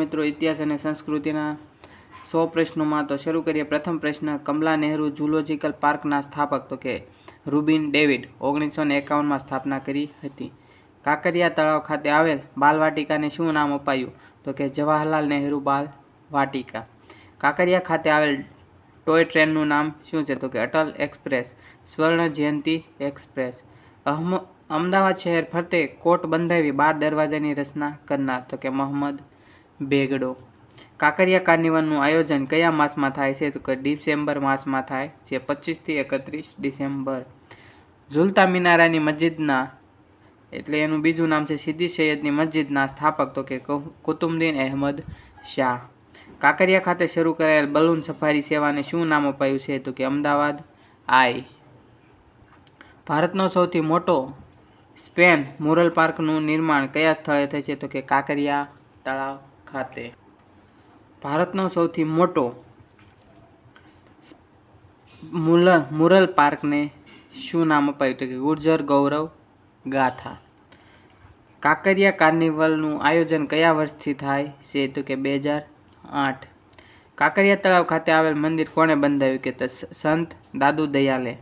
મિત્રો, ઇતિહાસ અને સંસ્કૃતિના સો પ્રશ્નોમાં તો શરૂ કરીએ. પ્રથમ પ્રશ્ન, કમલા નહેરુ ઝુલોજિકલ પાર્કના સ્થાપક તો કે રૂબિન ડેવિડ ઓગણીસો ને એકાવનમાં સ્થાપના કરી હતી. કાંકરિયા તળાવ ખાતે આવેલ બાલવાટિકાને શું નામ અપાયું? તો કે જવાહરલાલ નહેરુ બાલ વાટિકા. કાંકરિયા ખાતે આવેલ ટોય ટ્રેનનું નામ શું છે? તો કે અટલ એક્સપ્રેસ, સ્વર્ણ જયંતિ એક્સપ્રેસ. અહમ, અમદાવાદ શહેર ફરતે કોટ બંધાવી બાર દરવાજાની રચના કરનાર તો કે મોહમ્મદ બેગડો. કાંકરિયા કાર્નિવલનું આયોજન કયા માસમાં થાય છે? તો કે ડિસેમ્બર માસમાં થાય છે, પચીસથી એકત્રીસ ડિસેમ્બર. ઝુલતા મિનારાની મસ્જિદના, એટલે એનું બીજું નામ છે સિદ્દી સૈયદની મસ્જિદના સ્થાપક, તો કે કુ- અહેમદ શાહ. કાંકરિયા ખાતે શરૂ કરાયેલ બલૂન સફારી સેવાને શું નામ અપાયું છે? તો કે અમદાવાદ આઈ. ભારતનો સૌથી મોટો સ્પેન મુરલ પાર્કનું નિર્માણ કયા સ્થળે થશે તો કે કાંકરિયા તળાવ. ખાતે. ભારતનો સૌથી મોટો મુલ, મુરલ પાર્કને શું નામ અપાયું તો કે ગુર્જર ગૌરવ ગાથા. કાંકરિયા કાર્નિવલનું આયોજન કયા વર્ષથી થાય છે તો કે બે હજાર આઠ. કાંકરિયા તળાવ ખાતે આવેલ મંદિર કોણે બંધાવ્યું કે સંત દાદુ દયાલે.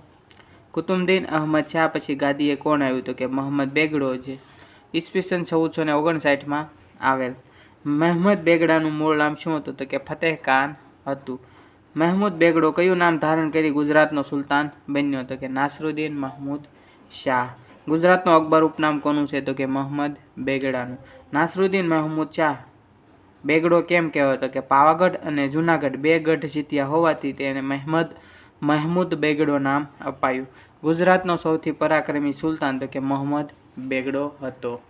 કુતુબદ્દીન અહમદ શાહ પછી ગાદીએ કોણ આવ્યું તો કે મોહમ્મદ બેગડો છે ઈસવીસન ચૌદસો ને ઓગણસાઠમાં આવેલ. મહેમદ બેગડાનું મૂળ નામ શું હતું? તો કે ફતેહ ખાન હતું. મહેમૂદ બેગડો કયું નામ ધારણ કરી ગુજરાતનો સુલતાન બન્યો? તો કે નાસરુદ્દીન મહમૂદ શાહ. ગુજરાતનો અકબર ઉપનામ કોનું છે? તો કે મોહમ્મદ બેગડાનું. નાસરુદ્દીન મહમૂદ શાહ. બેગડો કેમ કહેવાતો કે પાવાગઢ અને જૂનાગઢ બે ગઢ જીત્યા હોવાથી તેને મહેમદ, મહેમૂદ બેગડો નામ અપાયું. ગુજરાતનો સૌથી પરાક્રમી સુલતાન તો કે મોહમ્મદ બેગડો હતો.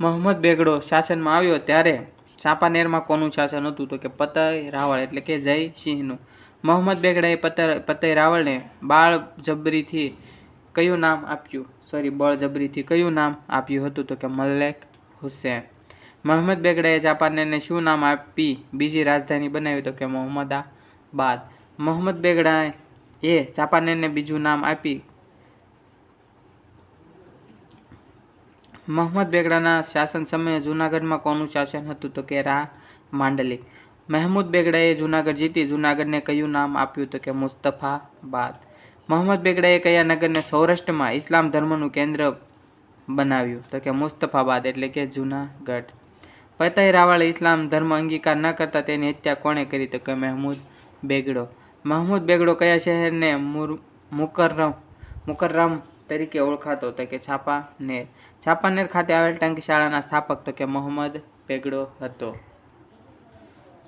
મોહમ્મદ બેગડો શાસનમાં આવ્યો ત્યારે ચાંપાનેરમાં કોનું શાસન હતું તો કે પતય રાવળ એટલે કે જય સિંહનું. મોહમ્મદ બેગડાએ પતર પતય રાવળને બાળ જબરીથી કયું નામ આપ્યું? સોરી બળજબરીથી કયું નામ આપ્યું હતું તો કે મલ્લેક હુસેન. મોહમ્મદ બેગડાએ ચાંપાનેરને શું નામ આપી બીજી રાજધાની બનાવી તો કે મોહમ્મદાબાદ. મોહમ્મદ બેગડાએ એ ચાંપાનેરને બીજું નામ આપી મોહમ્મદ બેગડાના શાસન સમયે જૂનાગઢમાં કોનું શાસન હતું તો કે રા માંડલી. મહેમૂદ બેગડાએ જૂનાગઢ જીતી, જૂનાગઢને કયું નામ આપ્યું તો કે મુસ્તફાબાદ. મોહમ્મદ બેગડાએ કયા નગરને સૌરાષ્ટ્રમાં ઇસ્લામ ધર્મનું કેન્દ્ર બનાવ્યું તો કે મુસ્તફાબાદ એટલે કે જૂનાગઢ. પતય રાવળ ઇસ્લામ ધર્મ અંગીકાર ન કરતા તેની હત્યા કોણે કરી તો કે મહેમૂદ બેગડો? મહમૂદ બેગડો કયા શહેરને મુર, મુકર્રમ, મુકરરમ તરીકે ઓળખાતો તો કે છાપાનેર. છાપાનેર ખાતે આવેલ ટંકશાળાના સ્થાપક તો કે મોહમ્મદ બેગડો હતો.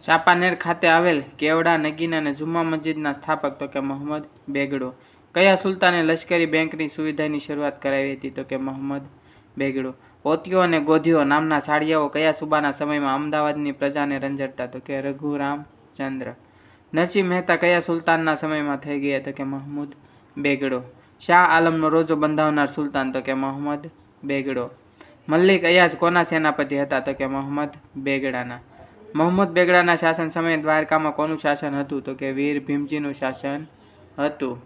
છાપાનેર ખાતે આવેલ કેવડા, નગીન અને જુમ્મા મસ્જિદના સ્થાપક તો કે મોહમ્મદ બેગડો. કયા સુલતાને લશ્કરી બેંકની સુવિધાની શરૂઆત કરાવી હતી તો કે મોહમ્મદ બેગડો. પોતિયો અને ગોધિયો નામના સાળિયાઓ કયા સુબાના સમયમાં અમદાવાદની પ્રજાને રંજડતા તો કે રઘુરામચંદ્ર. નરસિંહ મહેતા કયા સુલતાનના સમયમાં થઈ ગયા તો કે મહમૂદ બેગડો? શાહ આલમનો રોજો બંધાવનાર સુલતાન તો કે મોહમ્મદ બેગડો. મલ્લિક અયાજ કોના સેનાપતિ હતા તો કે મોહમ્મદ બેગડાના. મોહમ્મદ બેગડાના શાસન સમયે દ્વારકામાં કોનું શાસન હતું તો કે વીર ભીમજીનું શાસન હતું.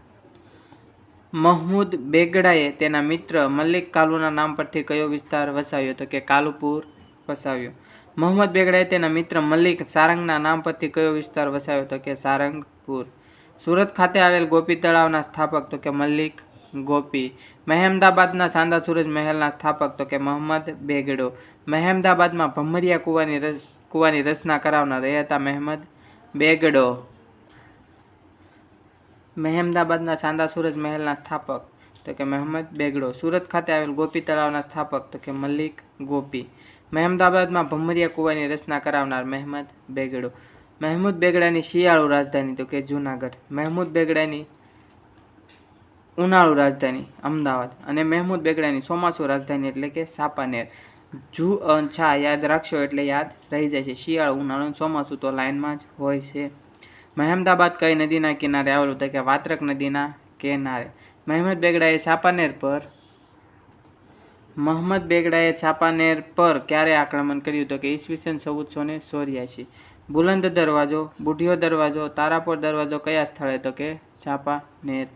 મહમૂદ બેગડાએ તેના મિત્ર મલ્લિક કાલુના નામ પરથી કયો વિસ્તાર વસાવ્યો તો કે કાલુપુર વસાવ્યો. મોહમ્મદ બેગડાએ તેના મિત્ર મલ્લિક સારંગના નામ પરથી કયો વિસ્તાર વસાવ્યો તો કે સારંગપુર. સુરત ખાતે આવેલ ગોપી તળાવના સ્થાપક તો કે મલ્લિક ગોપી. મહેમદાબાદના સાંદા સૂરજ મહેલના સ્થાપક તો કે મોહમ્મદ બેગડો. મહેમદાબાદમાં ભમરિયા કુવાની રસ, કુવાની રચના કરાવનાર એ હતા મહેમદ બેગડો. મહેમદાબાદના સાંદા સૂરજ મહેલના સ્થાપક તો કે મહેમદ બેગડો. સુરત ખાતે આવેલ ગોપી તળાવના સ્થાપક તો કે મલ્લિક ગોપી. મહેમદાબાદમાં ભમરિયા કુવાની રચના કરાવનાર મહેમદ બેગડો. મહેમૂદ બેગડાની શિયાળુ રાજધાની તો કે જૂનાગઢ. મહેમૂદ બેગડાની ઉનાળુ રાજધાની, અમદાવાદ અને મહેમૂદ બેગડાની ચોમાસુ રાજધાની એટલે કે સાપાનેર. જુ છા યાદ રાખશો એટલે યાદ રહી જાય છે. શિયાળુ, ઉનાળુ ચોમાસુ તો લાઇનમાં જ હોય છે. મહેમદાબાદ કઈ નદીના કિનારે આવેલું તો કે વાત્રક નદીના કિનારે. મહેમદ બેગડાએ છાપાનેર પર, મહમદ બેગડાએ છાપાનેર પર ક્યારે આક્રમણ કર્યું તો કે ઈસવીસન ચૌદસો ને ચોર્યાસી બુલંદ દરવાજો, બુઢિયો દરવાજો, તારાપોર દરવાજો કયા સ્થળે તો કે છાપાનેર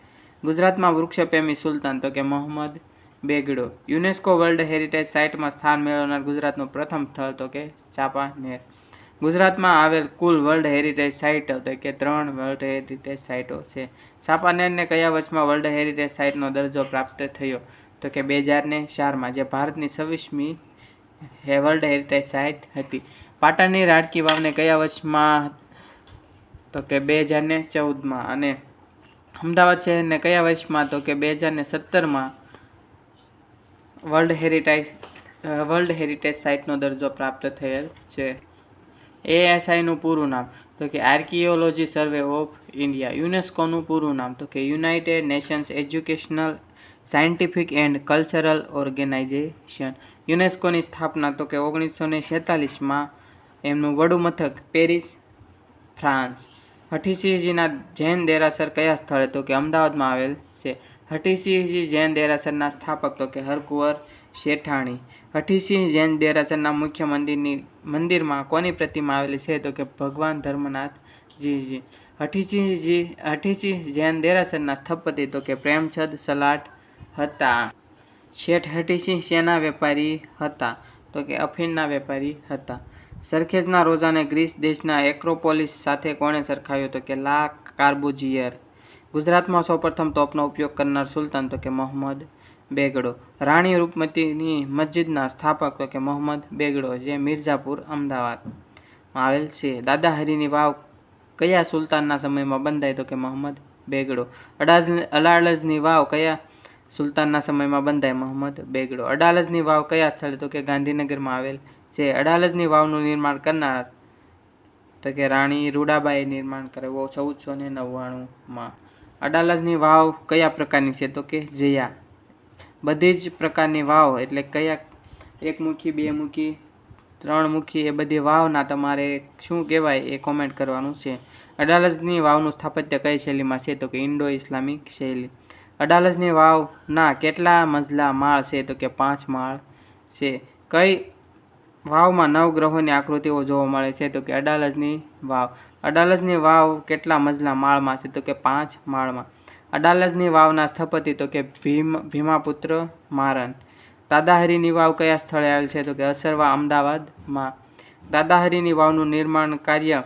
ગુજરાતમાં વૃક્ષપ્રેમી સુલતાન તો કે Mohammad Begdo. UNESCO world heritage સાઇટમાં સ્થાન મેળવનાર ગુજરાતનું પ્રથમ સ્થળ તો કે ચાંપાનેર ગુજરાતમાં આવેલ કુલ વર્લ્ડ હેરિટેજ સાઇટો તો કે ત્રણ વર્લ્ડ હેરિટેજ સાઇટો છે. ચાંપાનેરને કયા વર્ષમાં વર્લ્ડ હેરિટેજ સાઇટનો દરજ્જો પ્રાપ્ત થયો? તો કે બે હજારને ચારમાં, જે ભારતની છવ્વીસમી હે વર્લ્ડ હેરિટેજ સાઇટ હતી. પાટણની રાડકી વાવને કયા વર્ષમાં? તો કે બે હજારને ચૌદમાં અને અમદાવાદ શહેરને કયા વર્ષમાં તો કે બે હજારને સત્તરમાં વર્લ્ડ હેરિટેજ વર્લ્ડ હેરિટેજ સાઇટનો દરજ્જો પ્રાપ્ત થયેલ છે. એએસઆઈનું પૂરું નામ તો કે આર્કિયોલોજી સર્વે ઓફ ઇન્ડિયા યુનેસ્કોનું પૂરું નામ તો કે United Nations educational scientific and cultural organization યુનેસ્કોની સ્થાપના તો કે ઓગણીસો ને છેતાલીસમાં એમનું વડું મથક પેરિસ, ફ્રાન્સ. હઠીસિંહજીના જૈન દેરાસર કયા સ્થળે તો કે અમદાવાદમાં આવેલ છે? હઠીસિંહજી જૈન દેરાસરના સ્થાપક તો કે હરકુંવર શેઠાણી. હઠીસિંહ જૈન દેરાસરના મુખ્ય મંદિરની મંદિરમાં કોની પ્રતિમા આવેલી છે? તો કે ભગવાન ધર્મનાથજીજી. હઠીસિંહજી, હઠીસિંહ જૈન દેરાસરના સ્થપતિ તો કે પ્રેમછદ સલાટ હતા. શેઠ હઠીસિંહ શેના વેપારી હતા? તો કે અફીણના વેપારી હતા. સરખેજના રોજાને ગ્રીસ દેશના એક્રોપોલિસ સાથે કોણે સરખાવ્યો તો કે લા કાર્બુજિયર? ગુજરાતમાં સૌપ્રથમ તોપનો ઉપયોગ કરનાર સુલતાન તો કે મોહમ્મદ બેગડો. રાણી રૂપમતીની મસ્જિદના સ્થાપક તો કે મોહમ્મદ બેગડો, જે મિર્ઝાપુર અમદાવાદમાં આવેલ છે. દાદા હરીની વાવ કયા સુલતાનના સમયમાં બંધાય તો કે મોહમ્મદ બેગડો? અડાજ અલાળજની વાવ કયા સુલતાનના સમયમાં બંધાય મોહમ્મદ બેગડો. અડાલજની વાવ કયા સ્થળે? તો કે ગાંધીનગરમાં આવેલ છે. અડાલજની વાવનું નિર્માણ કરનાર તો કે રાણી રૂડાબાઈએ નિર્માણ કરેવો ચૌદસો ને નવ્વાણુંમાં. અડાલજની વાવ કયા પ્રકારની છે? તો કે જયા. બધી જ પ્રકારની વાવ એટલે કયા? એક મુખી બે મુખી ત્રણ મુખી એ બધી વાવના તમારે શું કહેવાય એ કોમેન્ટ કરવાનું છે. અડાલજની વાવનું સ્થાપત્ય કઈ શૈલીમાં છે? તો કે ઇન્ડો ઇસ્લામિક શૈલી. અડાલજની વાવના કેટલા મજલા માળ છે? તો કે પાંચ માળ છે. કઈ વાવમાં નવ ગ્રહોની આકૃતિઓ જોવા મળે છે? તો કે અડાલજની વાવ. અડાલજની વાવ કેટલા મજલા માળમાં છે? તો કે પાંચ માળમાં. અડાલજની વાવના સ્થપતિ? તો કે ભીમ, ભીમાપુત્ર મારન. દાદાહરીની વાવ કયા સ્થળે આવેલ છે? તો કે અસરવા અમદાવાદમાં. દાદાહરીની વાવનું નિર્માણ કાર્ય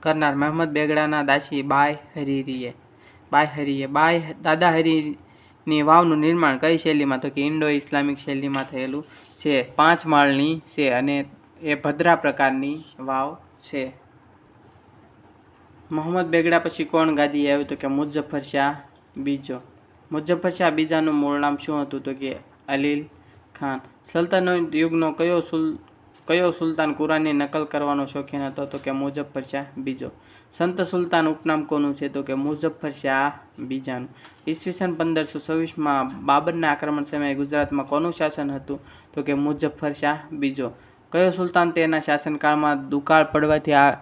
કરનાર મહેમદ બેગડાના દાસી બાય હરીરીએ બાય હરીએ બાય, દાદાહરીની વાવનું નિર્માણ કઈ શૈલીમાં? તો કે ઇન્ડો ઇસ્લામિક શૈલીમાં થયેલું છે. પાંચ માળની છે અને એ ભદ્રા પ્રકારની વાવ છે. મોહમ્મદ બેગડા પછી કોણ ગાદી આવ્યું? તો કે મુઝફ્ફર શાહ બીજો. મુઝફ્ફર શાહ બીજાનું મૂળ નામ શું હતું? તો કે અલીલ ખાન. સલ્તનત યુગનો કયો સુલ કયો સુલતાન કુરાનની નકલ કરવાનો શોખીન હતો તો કે મુઝફ્ફર શાહ બીજો? સંત સુલતાન ઉપનામ કોનું છે તો કે મુઝફ્ફર શાહ બીજાનું? ઈસવીસન પંદરસો છવ્વીસમાં બાબરના આક્રમણ સમયે ગુજરાતમાં કોનું શાસન હતું તો કે મુઝફ્ફર શાહ બીજો? કયો સુલતાન તેના શાસનકાળમાં દુકાળ પડવાથી આ,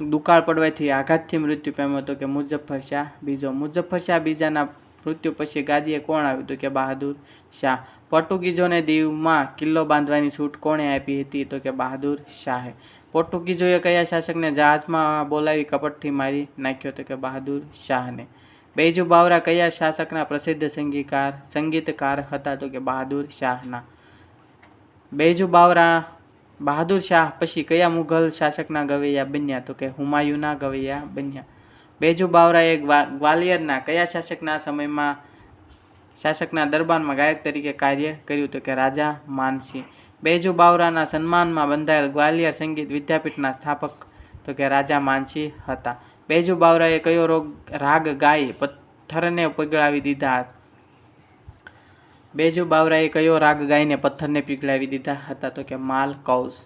દુકાળ પડવાથી આઘાતથી મૃત્યુ પામ્યો હતો કે મુઝફ્ફર શાહ બીજો? મુઝફ્ફર શાહ બીજાના મૃત્યુ પછી ગાદીએ કોણ આવ્યું તો કે બહાદુર શાહ? પોર્ટુગીઝોને દીવમાં કિલ્લો બાંધવાની છૂટ કોણે આપી હતી તો કે બહાદુર શાહે? પોર્ટુગીઝોએ કયા શાસકને જહાજમાં બોલાવી કપટથી મારી નાખ્યો તો કે બહાદુર શાહને? બેજુ બાવરા કયા શાસકના પ્રસિદ્ધ સંગીતકાર સંગીતકાર હતા તો કે બહાદુર શાહના? બેજુ બાવરા બહાદુર શાહ પછી કયા મુઘલ શાસકના ગવૈયા બન્યા તો કે હુમાયુના ગવૈયા બન્યા? બેજુ બાવરાએ ગ્વાલિયરના કયા શાસકના સમયમાં, શાસકના દરબારમાં ગાયક તરીકે કાર્ય કર્યું તો કે રાજા માનસિંહ? બેજુ બાવરાના સન્માનમાં બંધાયેલ ગ્વાલિયર સંગીત વિદ્યાપીઠના સ્થાપક તો કે રાજા માનસિંહ હતા. બેજુ બાવરાએ કયો રોગ, રાગ ગાઈ પથ્થરને પીગળાવી દીધા બેજુ બાવરાએ કયો રાગ ગાઈને પથ્થરને પીગળાવી દીધા હતા તો કે માલ કૌસ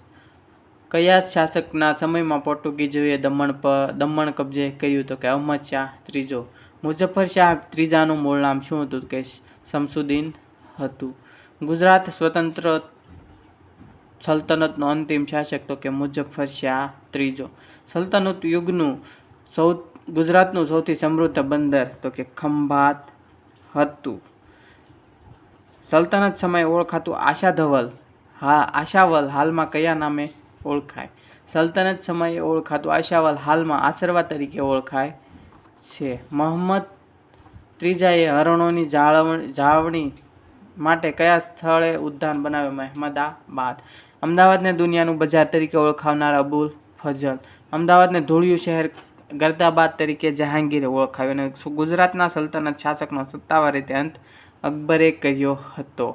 કયા શાસકના સમયમાં પોર્ટુગીઝોએ દમણ પર દમણ કબજે કર્યું તો કે અહમદ શાહ ત્રીજો? મુઝફ્ફર શાહ ત્રીજાનું મૂળ નામ શું હતું કે શમસુદ્દીન હતું? ગુજરાત સ્વતંત્ર સલ્તનતનો અંતિમ શાસક તો કે મુઝફ્ફર શાહ ત્રીજો. સલ્તનત યુગનું સૌ, ગુજરાતનું સૌથી સમૃદ્ધ બંદર તો કે ખંભાત હતું. સલ્તનત સમયે ઓળખાતું આશાધવલ હા, આશાવલ હાલમાં કયા નામે ઓળખાય. સલ્તનત સમયે ઓળખાતું આશાવાલ હાલમાં આશરવા તરીકે ઓળખાય છે. મોહમ્મદ ત્રીજાએ હરણોની જાળવણી જાળવણી માટે કયા સ્થળે ઉદ્યાન બનાવ્યું? મહેમદાબાદ. અમદાવાદને દુનિયાનું બજાર તરીકે ઓળખાવનાર અબુલ ફઝલ. અમદાવાદને ધૂળિયું શહેર ગર્દાબાદ તરીકે જહાંગીરે ઓળખાવ્યું અને ગુજરાતના સલ્તનત શાસકનો સત્તાવાર રીતે અંત અકબરે કર્યો હતો.